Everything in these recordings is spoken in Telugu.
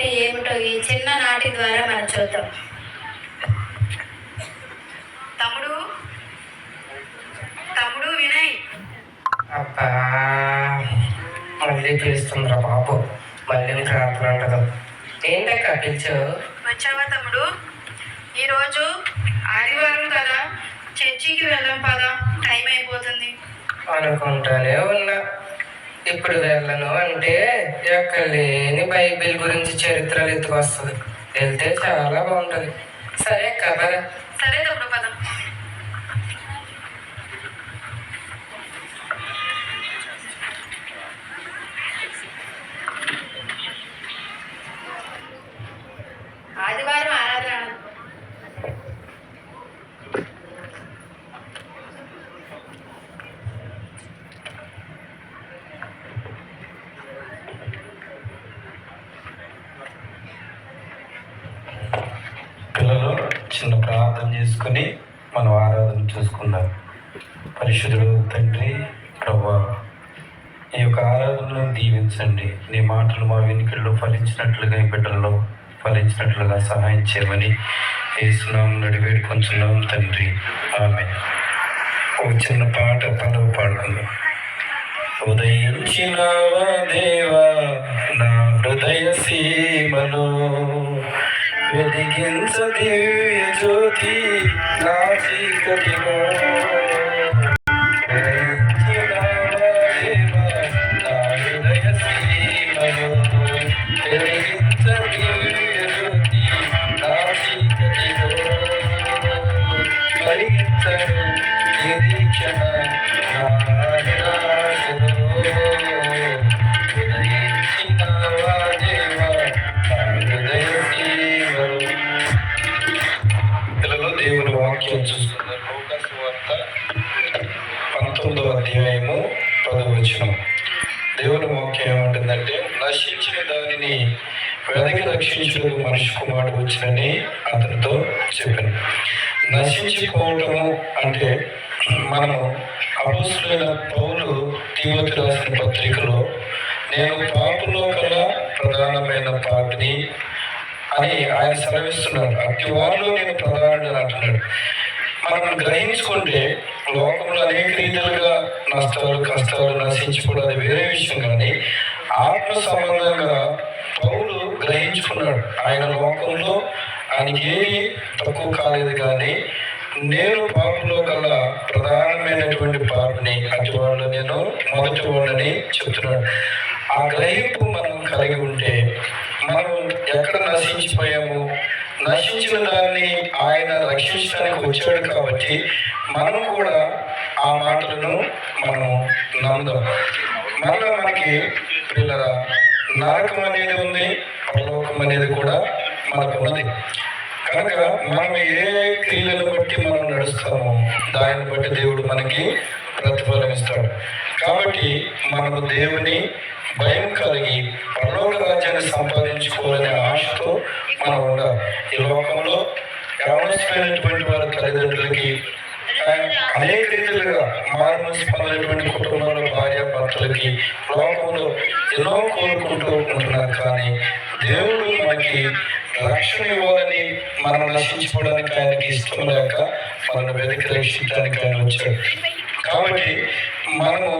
ఏమిటో ఈ చిన్న నాటి ద్వారా మనం చూద్దాం. తమ్ముడు? తమ్ముడు వినయ్? అబ్బా మళ్ళీ పిలుస్తుందిరా బాబు. మళ్ళీ అంటదు. ఏంటక్క పిలిచావు వచ్చావా తమ్ముడు? ఈరోజు ఆదివారం కదా చర్చికి వెళ్దాం పదా. టైం అయిపోతుంది. అనుకుంటానే ఉన్నా. ఇప్పుడు వెళ్ళను అంటే యొక్క లేని బైబిల్ గురించి చరిత్రలు ఎత్తుకొస్తుంది వెళ్తే చాలా బాగుంటుంది. సరే కదా సరే పదం. ఆదివారం ఆరాధన పిల్లలు చిన్న ప్రార్థన చేసుకుని మనం ఆరాధన చూసుకుందాం. పరిశుద్ధుడు తండ్రి ప్రభా ఈ యొక్క ఆరాధనను దీవించండి. నీ మాటలు మా వెనుకల్లో ఫలించినట్లుగా ఈ బిడ్డల్లో ఫలించినట్లుగా సహాయం చేయమని వేస్తున్నాం నడివేడు కొంచున్నాం తండ్రి. ఆమె ఒక చిన్న పాట పదవ పాడుకుందాం. ఉదయించిన దేవా నా హృదయ సీమలో వెలిగించ దివ్య జ్యోతి నా చీకటిలో ఉదయించినావా దేవా కుమారుడు అతనితో చెప్పాను. నశించిపోవటము అంటే మనము అపోసులైన పౌలు తీవతి రాసిన పత్రికలో నేను పాపులో కల ప్రధానమైన పాపిని అని ఆయన సెలవిస్తున్నాడు అతి వారిలో నేను ప్రధానుడు అంటున్నాడు. మనం గ్రహించుకుంటే లోకంలో అనేక రీతిలుగా నష్టాలు కష్టాలు నశించిపోవడం అది వేరే విషయం. కానీ ఆత్మ సంబంధంగా పౌలు గ్రహించుకున్నాడు. ఆయన లోకంలో ఆయనకి ఏమీ తక్కువ కాలేదు కానీ నేను పాపంలో గల ప్రధానమైనటువంటి పాపని అటు నేను మొదటి వాళ్ళని చెప్తున్నాడు. ఆ గ్రహింపు మనం కలిగి ఉంటే మనం ఎక్కడ నశించిపోయాము? నశించిన దాన్ని ఆయన రక్షించడానికి వచ్చాడు కాబట్టి మనం కూడా ఆ మాటలను మనం నమ్ముదాం. మరలా మనకి పిల్లల నరకం అనేది ఉంది పరలోకం అనేది కూడా మనకు ఉన్నది. కనుక మనం ఏ క్రియలను బట్టి మనం నడుస్తామో దానిని బట్టి దేవుడు మనకి ప్రతిఫలం ఇస్తాడు. కాబట్టి మనము దేవుని భయం కలిగి పరలోక రాజ్యాన్ని సంపాదించుకోవాలనే ఆశతో మనం ఉండాలి. ఈ లోకంలో యవనస్తులైనటువంటి వారి తల్లిదండ్రులకి అనేక రీతిలుగా మారుమనసు పొందినటువంటి కుటుంబాల భార్య భర్తలకి నశించుకోవడానికి ఆయనకి ఇష్టం లేక మనం వెతికి రక్షించడానికి ఆయన వచ్చాడు. కాబట్టి మనము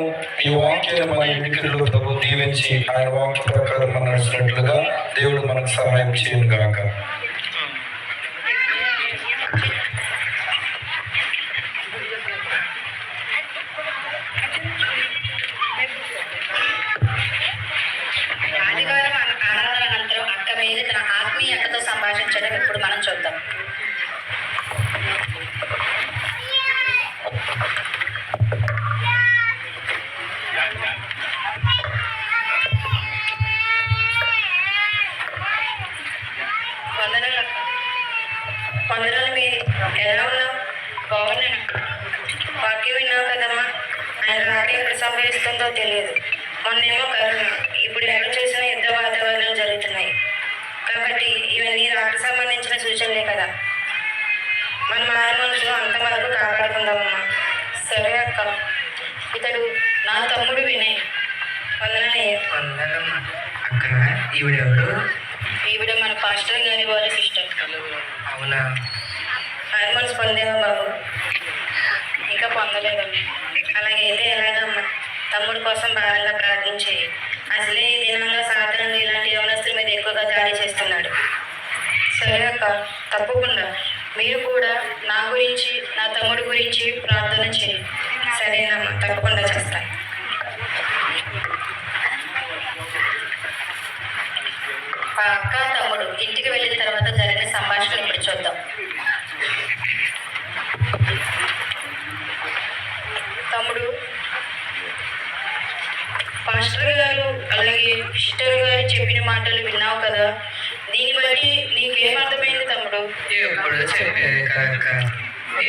ఈ వాక్యాన్ని మన ఎన్నికల్లో ప్రభు దీవించి ఆయన వాక్య ప్రకారం మనం నడిచినట్లుగా దేవుడు మనకు సహాయం చేయను గాక. ఈవిడెవరు ఈవిడ మన పాస్టర్ గారి వాళ్ళ సిస్టర్. అవునా? హార్మోన్స్ పొందేవా బాబు. ఇంకా పొందలేదమ్మా అలాగైతే ఎలాగమ్మా? తమ్ముడు కోసం బాగా ప్రార్థించి. అసలే ఈ దినాల్లో సాధారణ ఇలాంటి యవనస్తుల మీద ఎక్కువగా దాడి చేస్తున్నాడు. సరే అక్క తప్పకుండా. మీరు కూడా నా గురించి నా తమ్ముడు గురించి ప్రార్థన చేయండి. సరేనమ్మా తప్పకుండా చేస్తాను. అక్క తమ్ముడు ఇంటికి వెళ్ళిన తర్వాత జరిగిన సంభాషణ ఇప్పుడు చూద్దాం. తమ్ముడు మాస్టర్ గారు అలాగే సిస్టర్ గారు చెప్పిన మాటలు విన్నావు కదా? దీన్ని బట్టి నీకేమర్థమైంది తమ్ముడు? ఎప్పుడు చెప్పేది కాక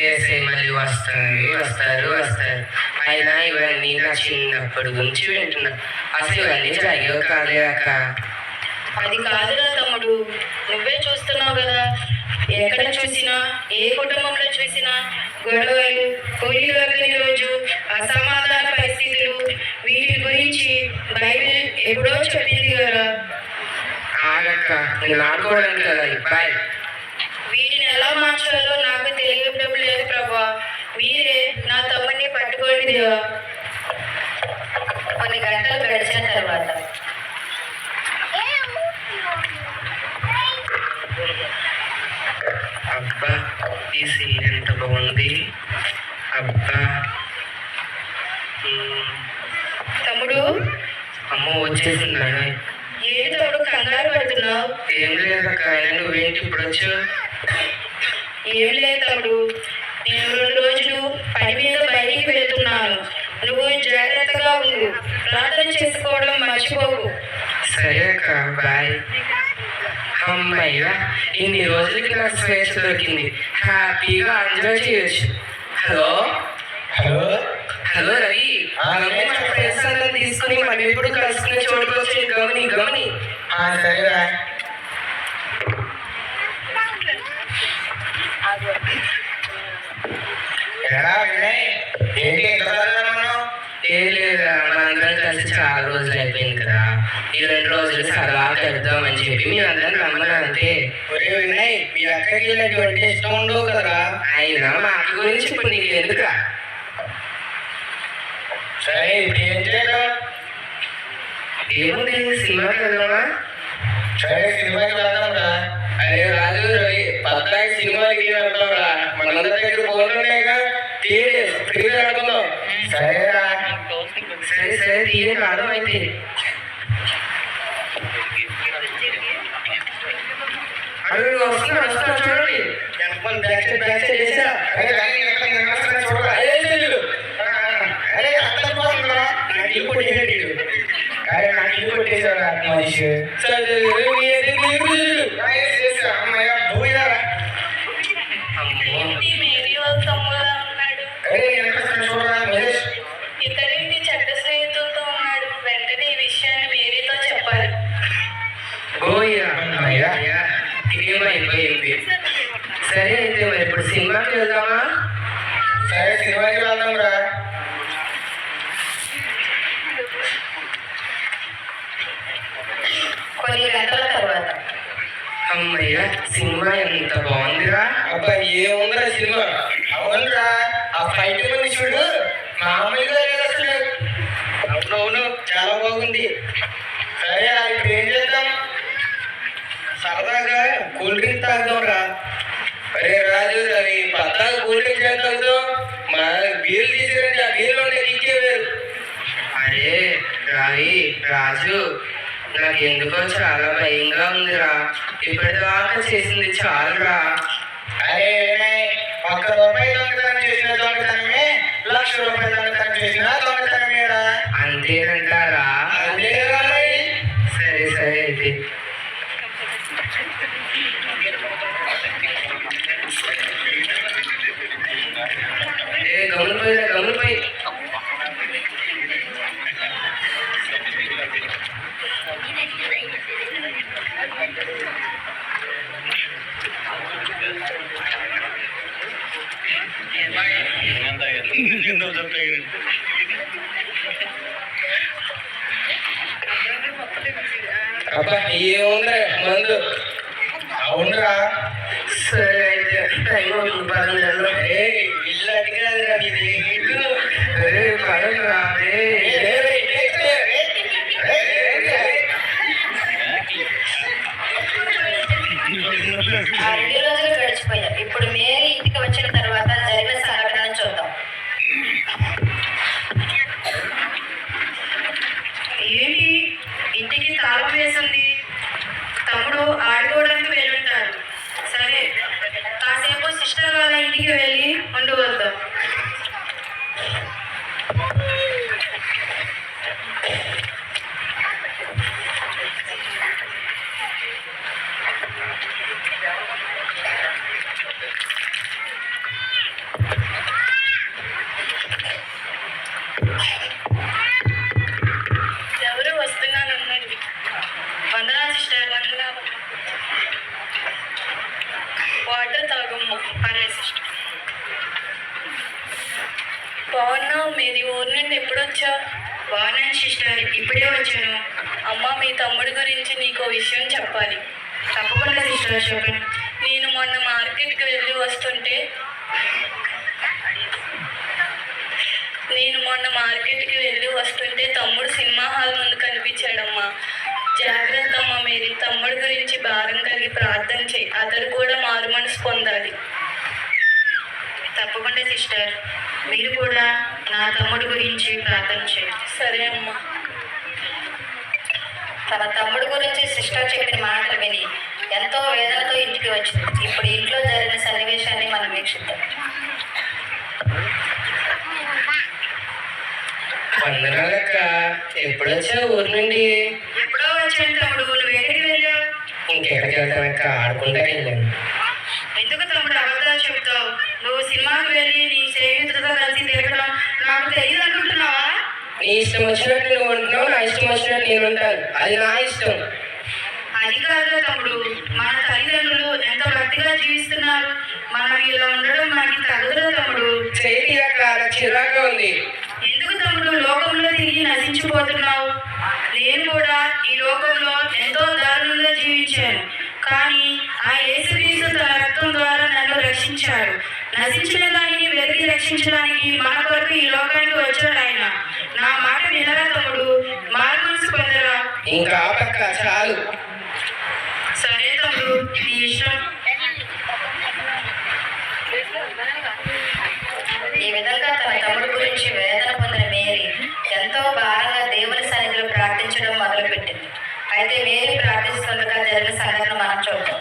ఏసై మళ్ళీ వస్తారు వస్తారు వస్తారు. అయినా ఇవన్నీ నా చిన్నప్పటి గురించి వింటున్నా. అసలు ఇవన్నీ జరిగేవి కాదే అక్క. అది కాదురా తమ్ముడు. నువ్వే చూస్తున్నావు కదా. ఎక్కడ చూసినా ఏ కుటుంబంలో చూసినా గొడవలు కూలి దొరకని రోజు అసమాధాన పరిస్థితులు వీటి గురించి బైబిల్ ఎప్పుడో చెప్పింది కదా. ఆగక్క నేను ఆడుకోవడానికి కదా బాయ్. వీటిని ఎలా మార్చాలో నాకు తెలియడం లేదు ప్రభా. మీరే నా తమ్ముడిని పట్టుకోండి దేవా. కొన్ని గంటలు గడిచిన తర్వాత అబ్బా ఈ సీన్ ఎంత బాగుంది అబ్బా తమ్ముడు? అమ్మ వచ్చేసిందా ఏ తమ్ముడు కంగారు పడుతున్నావు. ఏం లేదక్క నువ్వేంటి ఇప్పుడు వచ్చావు ఏం లేదు తమ్ముడు. నేను రెండు రోజులు పని మీద బయటికి వెళ్తున్నాను. నువ్వు జాగ్రత్తగా ఉండు. ప్రార్థన చేసుకోవడం మర్చిపోకు. సరే అక్క బాయ్. అమ్మయ్య ఇన్ని రోజులకి నాకు స్వేచ్ఛ దొరికింది. హ్యాపీగా ఎంజాయ్ చేయొచ్చు. Hello? Hello? Hello Ravi. Friends అందరం తీసుకుని మనం ఎప్పుడు కలుసుకునే చోటుకు వచ్చి గమని గమని. సరేరా ఎరా వినయ్. ఏంటి మనం ఏ లేదా మనందరం కలిసి చాలా రోజులు అయిపోయింది కదా. ఈ రెండు రోజులు సరదాగా కలుద్దామని చెప్పి మీ అందరం రమ్మని అంతే. ఒరే వినయ్ మీ అక్కకి ఇలాంటివంటే ఇష్టం ఉండవు కదరా అయినా మా అక్క గురించి ఇప్పుడు నీకు ఎందుకురా? సరే ఇప్పుడు ఏం చేయడం ఏముంది సినిమాకి వెళ్దామా? సరే సినిమాకి వెళ్దాం రా. అరే రాజు రవి పద్నాలుగు సినిమాకి వెళ్దాం రా. మనందరి దగ్గర ఫోన్లు ఉన్నాయిగా తీయండి ఫ్రీగా ఆడుకుందాం సరేరా సరే కాదు అయితే అడుగు వస్తున్నా వస్తున్నా చూడండి బ్యాక్ సైడ్ బ్యాక్ సైడ్ వేసా అరే ఎక్కడ చూడరా అరే అరే నాకు. అరే నాకు సరే అమ్మయ్య సినిమా ఎంత బాగుందిరా? అబ్బా ఏముందిరా సినిమా? అవునరా ఆ ఫైట్ మంది చూడు. మామూలుగా లేదు అసలు. అవునవును చాలా బాగుంది. సరే ఇప్పుడు ఏం చేద్దాం? సరదాగా కూల్ డ్రింక్ తాగుదాం రా అరే రాజు రవి పద్దాక కూల్ డ్రింక్ తాగుతాం మా బీర్లు తీసుకురండి ఆ బీర్లు ఉండే నీకే వేరు. అరే రావి రాజు నాకు ఎందుకో చాలా భయంగా ఉందిరా. ఇప్పటిదాకా చేసింది చాలురా. అరే ఒక్క రూపాయి దొంగతనం చేసిన దొంగతనమే? లక్ష రూపాయలు దొంగతనం చేసిన దొంగతనమేరా? అంతేనంటారా? మార్కెట్కి వెళ్ళి వస్తుంటే తమ్ముడు సినిమా హాల్ ముందు కనిపించాడమ్మా. జాగ్రత్త అమ్మ మీరు తమ్ముడు గురించి భారం కలిగి ప్రార్థన చేయి. అతడు కూడా మారు మనసు పొందాలి. తప్పకుండా సిస్టర్. మీరు కూడా నా తమ్ముడు గురించి ప్రార్థన చేయండి. సరే అమ్మా. తన తమ్ముడు గురించి సిస్టర్ చెప్పిన మాటలు విని ఎంతో వేదనతో ఇంటికి వచ్చింది. ఇప్పుడు ఇంట్లో జరిగిన సన్నివేశాన్ని మనం వీక్షిద్దాం. వందనాలక్క ఎప్పుడు వచ్చావు ఊరు నుండి. ఎప్పుడో వచ్చాను తమ్ముడు నువ్వు ఎక్కడికి వెళ్ళావు ఇంకెక్కడికి వెళ్తానక్క ఆడుకుంటా వెళ్ళాను ఎందుకు తమ్ముడు అబద్ధాలు చెబుతావు? నువ్వు సినిమాకి వెళ్ళి నీ స్నేహితులతో కలిసి తిరగడం నాకు తెలియదు అనుకుంటున్నావా? నీ ఇష్టం వచ్చినట్టు నువ్వు ఉంటున్నావు నా ఇష్టం వచ్చినట్టు నేను ఉంటాను. అది నా ఇష్టం. అది కాదు తమ్ముడు మన తల్లిదండ్రులు ఎంత భక్తిగా జీవిస్తున్నారు. మనం ఇలా ఉండడం మనకి తగదు తమ్ముడు. చేతి చిరాగా ఉంది. తమ్ముడు లోకంలో తిరిగి నశించిపోతున్నావు. నేను కూడా ఈ లోకంలో ఎంతో దారుణంగా జీవించాను. కానీ ఆ యేసుక్రీస్తు తన రక్తం ద్వారా నన్ను రక్షించాడు. నశించిన దానిని వెతికి రక్షించడానికి మన కొరకు ఈ లోకానికి వచ్చాడు ఆయన. నా మాట వినరా తమ్ముడు? మారు మనసు పొందరా ఇంకా చాలు. సరే తమ్ముడు నీ ఇష్టం ఈ విధంగా తన తమ్ముడు గురించి వేదన పొందిన మేరీ ఎంతో భారంగా దేవుని సన్నిధిలో ప్రార్థించడం మొదలుపెట్టింది అయితే మేరీ ప్రార్థిస్తుండగా జరిగిన సంఘటన మనం చూద్దాం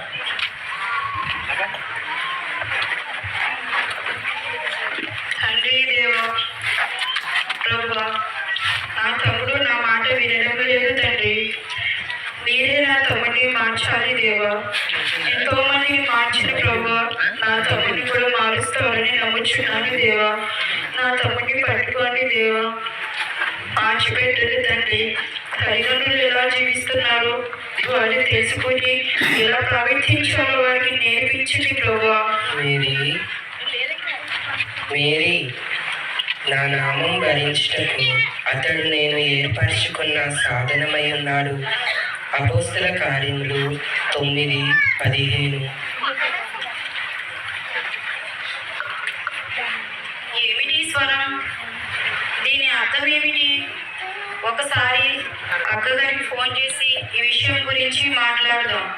తండ్రి దేవా ప్రభా నా తమ్ముడు నా మాట వినడం లేదు తండ్రి. మీరే నా తమ్ముడిని మార్చాలి దేవా. ఎంతో మందిని మార్చిన ప్రభా నా తమ్ముడిని కూడా మారుస్తారని నమ్ముచున్నాను దేవా. నా తమ్ముడిని పట్టుకోండి దేవా. మార్చిపెట్టదు తండ్రి. తల్లిదండ్రులు ఎలా జీవిస్తున్నారు? వారిని తెలుసుకొని ఎలా ప్రవర్తించాలో వారికి నేర్పించండి ప్రభా. మేరీ. మేరీ. నా నామం భరించుటకు అతడు నేను ఏర్పరచుకున్న సాధనమై ఉన్నాడు. అపోస్తుల కార్యములు తొమ్మిది పదిహేను. ఏమిటి స్వరం? దీని అర్థం ఏమిటి? ఒకసారి అక్కగారికి ఫోన్ చేసి ఈ విషయం గురించి మాట్లాడదాం.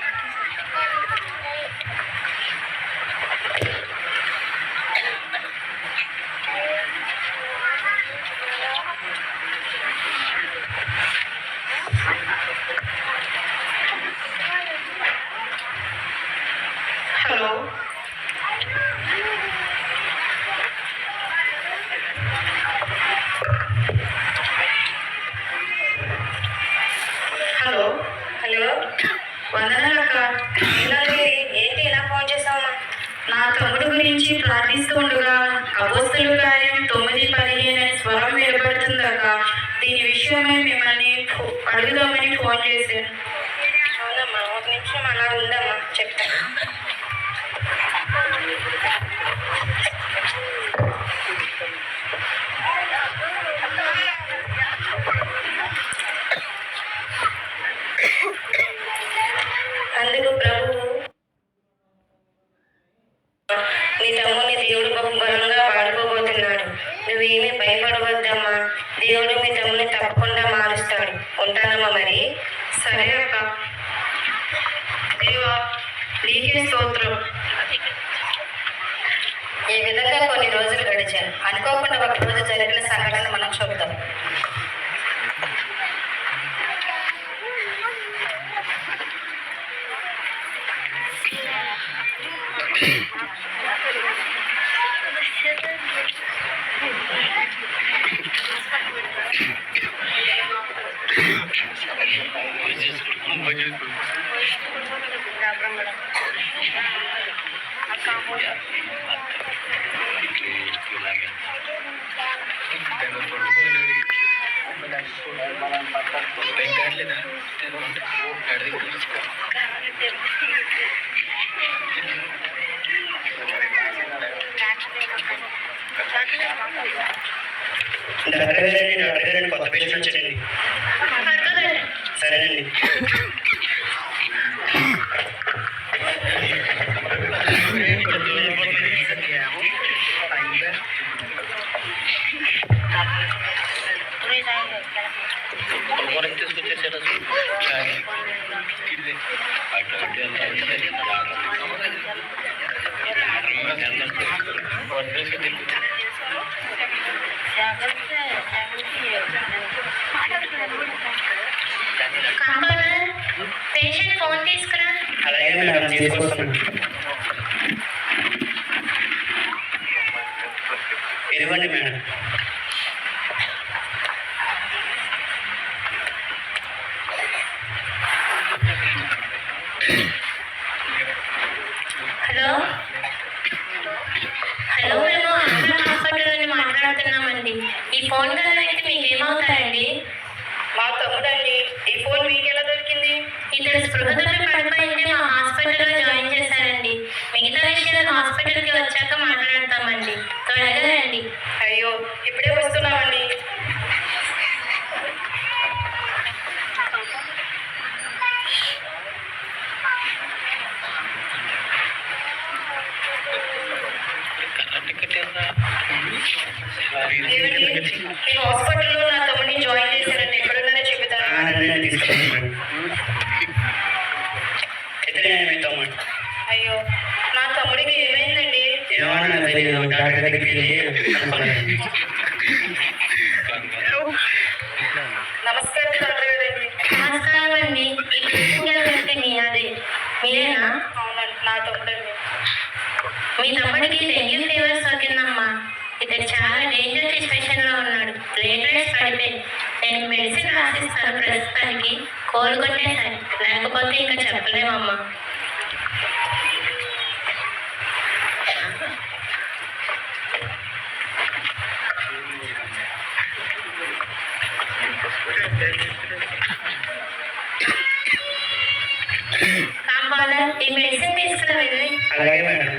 డాక్టర్ గారండి డాక్టర్ గారండి కొత్త పేషెంట్ వచ్చాడండి సరేనండి పేషెంట్ ఫోన్ తీసుకురా అలాగే మేడం తీసుకొస్తాను ఇదిగోండి మేడం హాస్పిటల్లో నా తమ్ముడిని జాయిన్ ఇతనే మీ తమ్ముడు? అయ్యో నా తమ్ముడికి ఏమైందండి? ఏమన్నా డాక్టర్ దగ్గరికి వెళ్ళి కనుక్కోండి. నమస్కారం డాక్టర్ గారండి నమస్కారం అండి ఈ పేషెంట్ వ్యక్తి మీ అదే మీరేనా అవునండి నా తమ్ముడండి మీ తమ్ముడికి డెంగ్యూ ఫీవర్ సోకిందమ్మా ఇతను చాలా డేంజర్ సిచ్యువేషన్లో ఉన్నాడు ప్లేట్లెట్స్ పడిపోయింది నేను మెడిసిన్ రాసిస్తాను ప్రస్తుతానికి కోలుకొట్టేసాను లేకపోతే ఇంకా చెప్పలేమమ్మా కాంపౌండర్ ఈ మెడిసిన్ తీసుకుని వెళ్ళి అలాగే మేడం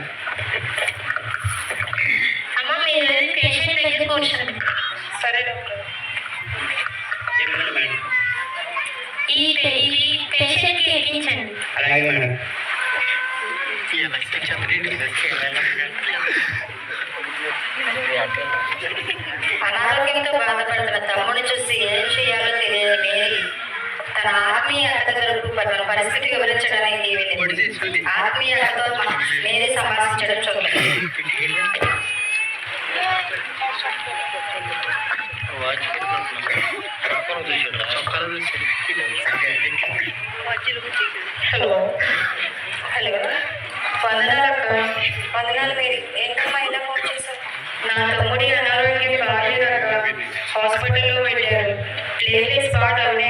అమ్మ మీరు వెళ్ళి పేషెంట్ దగ్గర కూర్చోండి సరే. డాక్టర్ మేడం ఈ పే- ఇది పేషెంట్కి ఎక్కించండి. అలాగే మేడం. అనారోగ్యంతో బాధపడుతున్న తమ్ముడు చూసి ఏం చేయాలో తెలియదు తన ఆత్మీయ అక్కలకు తన పరిస్థితి వివరించడానికి వెళ్ళింది ఆత్మీయ అక్కతో మన మేరీ సంభాషించడం చూడండి. హలో. హలో. వందనాలు. అక్క వందనాలు మీరు ఏంటమ్మా ఇలా ఫోన్ చేశారు? నా తమ్ముడి అనారోగ్యం బాగాలేదక్క హాస్పిటల్లో పెట్టారు. ప్లేస్ స్పాట్ అవలేకపోయాయి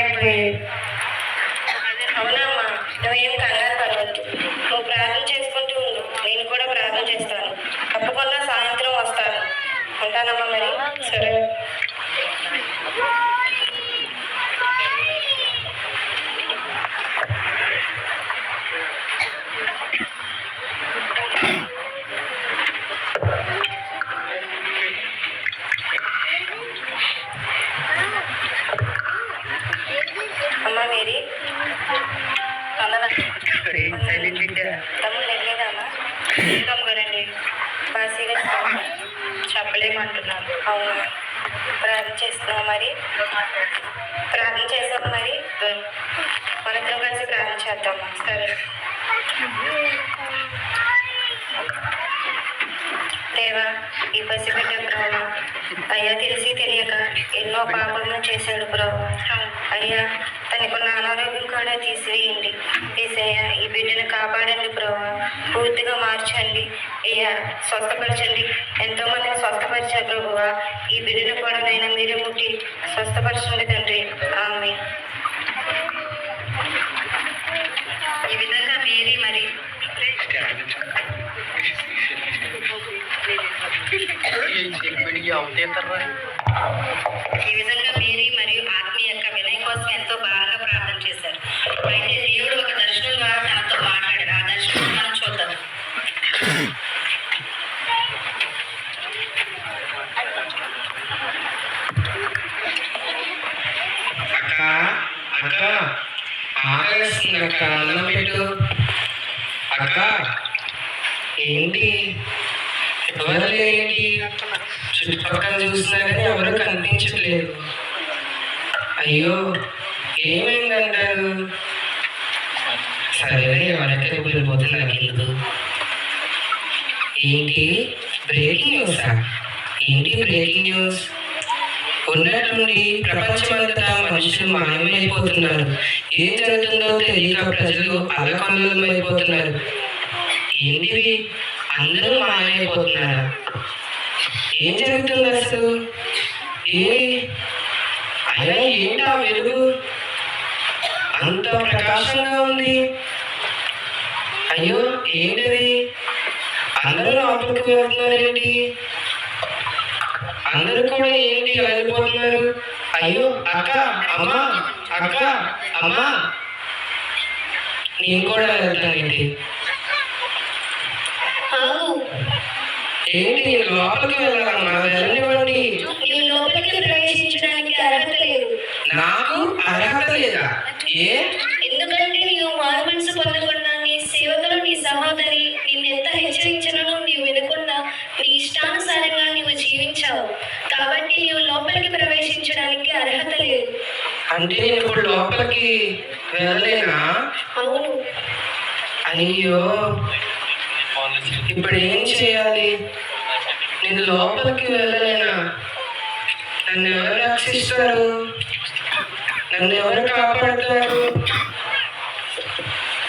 అక్క అన్నం పెట్టు. అక్క ఏంటి? ఎవరు లేంటి చుట్టుపక్కల చూసినా కానీ ఎవరు కనిపించట్లేదు. అయ్యో ఏమైందంటారు? సరేలే ఎవరైతే వెళ్ళిపోతే నాకు ఎందుకు ఏంటి? బ్రేకింగ్ న్యూసా? ఏంటి బ్రేకింగ్ న్యూస్? ఉన్నట్టుండి ప్రపంచమంతటా మనుషులు మాయమైపోతున్నారు. ఏం జరుగుతుందో తెలియక ప్రజలు అల్లకల్లోలమైపోతున్నారు. ఏంటివి? అందరూ మాయమైపోతున్నారు. ఏం జరుగుతుంది అసలు? ఏ? అయినా ఏంటా వెలుగు? అంత ప్రకాశంగా ఉంది. అయ్యో ఏంటది? అందరూ లోపలికి వెళ్తున్నారు ఏంటి అందరూ కూడా ఏంటి వెళ్ళిపోతున్నారు? అయ్యో అక్క అమ్మా అక్క అమ్మా. నేను కూడా వెళ్తానండి. ఏంటి లోపలికి వెళ్ళాలమ్మా వెళ్ళనివ్వండి ఈ లోపలికి ప్రవేశించడానికి అర్హత లేదు. నాకు అర్హత లేదా? ఏ? ఎందుకంటే నీవు మారు మనసు పొందకుండా నీ సేవకులు నీ సహోదరి నిన్ను ఎంత హెచ్చరించినను జీవించావు కాబట్టి నీవు లోపలికి ప్రవేశించడానికి అర్హత లేదు. అంటే నేను ఇప్పుడు లోపలికి వెళ్ళలేనా? అవును. అయ్యో. ఇప్పుడు ఏం చేయాలి? నేను లోపలికి వెళ్ళలేనా? నన్ను ఎవరు రక్షిస్తారు? నన్ను ఎవరు కాపాడతారు?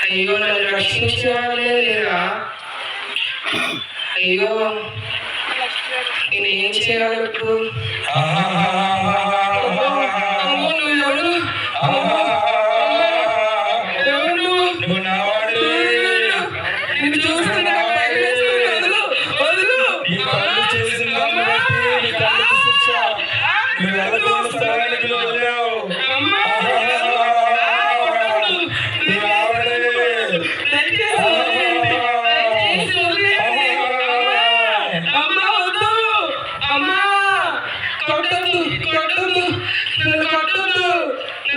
అయ్యో నన్ను రక్షించే వాళ్ళే లేరా? అయ్యో. నేను ఏం చేయాలి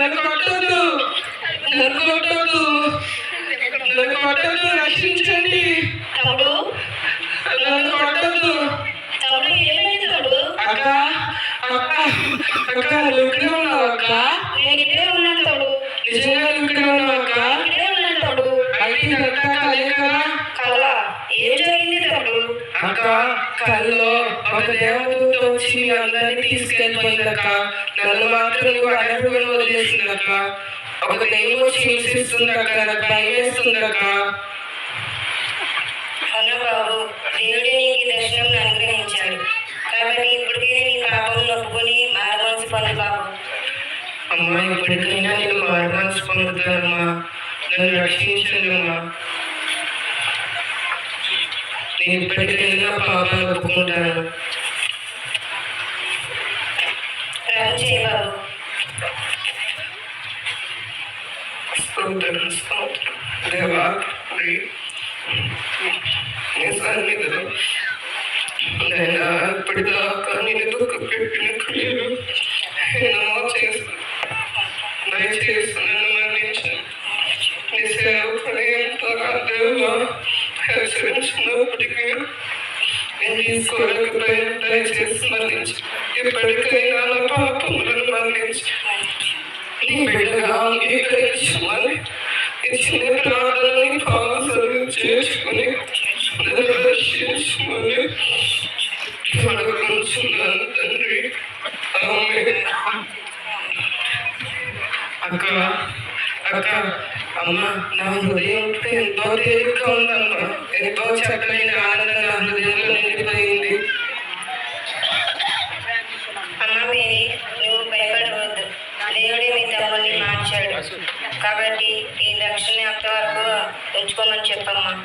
నన్ను కొట్టొద్దు. నన్ను కొట్టొద్దు. నన్ను కొట్టొద్దు. రక్షించండి. తమ్ముడు. నన్ను కొట్టొద్దు తమ్ముడు ఏమైంది తమ్ముడు? అక్క అక్క అక్క నువ్వు ఇక్కడే ఉన్నావు అక్క? నేను ఇక్కడే ఉన్నాను తమ్ముడు. నిజంగా నువ్వు ఇక్కడే ఉన్నావు అక్క? ఇక్కడే ఉన్నాను తమ్ముడు. అయితే ఇదంతా కలే కదా కవలా ఏం జరిగింది తమ్ముడు? అక్క కల్లో ఒక దేవదూత వచ్చి మీ అందరినీ తీసుకెళ్ళిపోయింది అక్క. నన్ను మాత్రం నువ్వు అడగకుండా వదిలేసింది అక్క ఒక దెయ్యం వచ్చి హింసిస్తుంది అక్క నాకు భయం వేస్తుంది అక్క అవునా బాబు దేవుడి నీకు దర్శనం అనుగ్రహించాడు. కాబట్టి ఇప్పటికే నీ పాపం నొప్పుకొని మారమనసు పొందు బాబు అమ్మా ఇప్పటికైనా నేను మారు మనసు పొందుతానమ్మా. నన్ను రక్షించండి అమ్మా నేను ఇప్పటికైనా పాపాలు ఒప్పుకుంటాను. ప్రార్థన చేయి బాబు స్తోత్రం స్తోత్రం దేవా ప్రియ. నీ సన్నిధిలో నేను ఇప్పటిదాకా నేను దుఃఖ పెట్టిన క్రియలు ఎన్నో చేస్తాను దయచేసి నన్ను మన్నించండి నీ సేవకుని ఎంతగా దేవా హెచ్చరించినప్పటికీ నేను తీసుకోలేకపోయాను దయచేసి మన్నించండి ఇప్పటికైనా నా పాపములను మన్నించి నీ బిడ్డగా అంగీకరించమని ఇచ్చిన ప్రార్థనని పాసలు చేసుకుని తండ్రి. అక్క అక్క అమ్మ నా హృదయం ఎంతో తేలిక ఉందమ్మా. ఎంతో చక్కని ఆనందం నా హృదయంలో నిండిపోయింది అమ్మ మేరీ నువ్వు భయపడవద్దు దేవుడే మీ తమ్ముడిని మార్చాడు కాబట్టి ఈ రక్షణ యొక్క వరకు ఉంచుకోమని చెప్పమ్మా.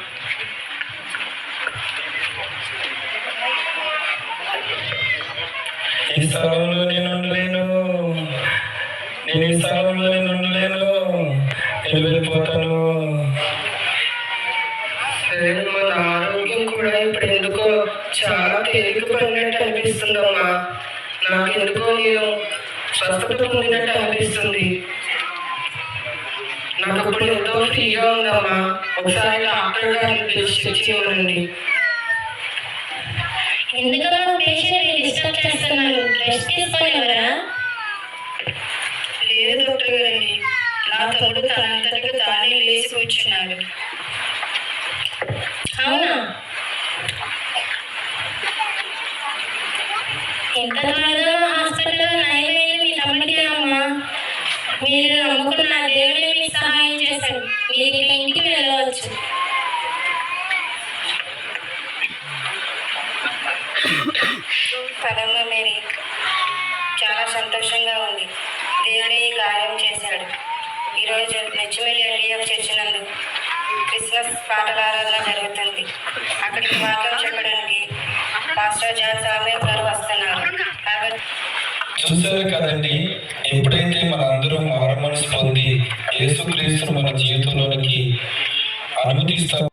ఈ స్థలంలో నేను ఉండలేను. నేను ఈ స్థలంలో నేను ఉండలేను. నేను వెళ్ళిపోతాను. సరే మన ఆరోగ్యం కూడా ఇప్పుడు ఎందుకో చాలా తేలిక పడినట్టు అనిపిస్తుందమ్మా. నాకెందుకో నేను స్వస్థత పొందినట్టు అనిపిస్తుంది. నాకు ఇప్పుడు ఎంతో ఫ్రీగా ఉందమ్మా ఒకసారి డాక్టర్ గారిని పిలిచి చెక్ చేయమనండి. ఎందుకమ్మా పేషెంట్ డిస్టర్బ్ చేస్తున్నాను? రెస్ట్ తీసుకోనివరా లేదు డాక్టర్ గారండి. నా తమ్ముడు తనంతటకు తానే లేచి కూర్చున్నాడు. అవునా? ఎంత హాస్పిటల్లో నయమైంది మీ తమ్ముడికి అమ్మా. మీరు నమ్ముకున్న దేవుడే మీకు సహాయం చేశాడు. మీరు ఇక ఇంటికి వెళ్ళవచ్చు. పదమ్మ మేరీ చాలా సంతోషంగా ఉంది. దేవుడే ఈ కార్యం చేశాడు. ఈరోజు Nechimelli LDF church Christmas Christmas పాటలారాధన జరుగుతుంది. అక్కడికి వాక్యం చెప్పడానికి పాస్టర్ జాన్ సామ్యం గారు వస్తున్నారు. కాబట్టి చూసారు కదండి. ఎప్పుడైతే మనందరం మారు మనసు పొంది యేసుక్రీస్తు మన జీవితంలోనికి అనుమతిస్తాం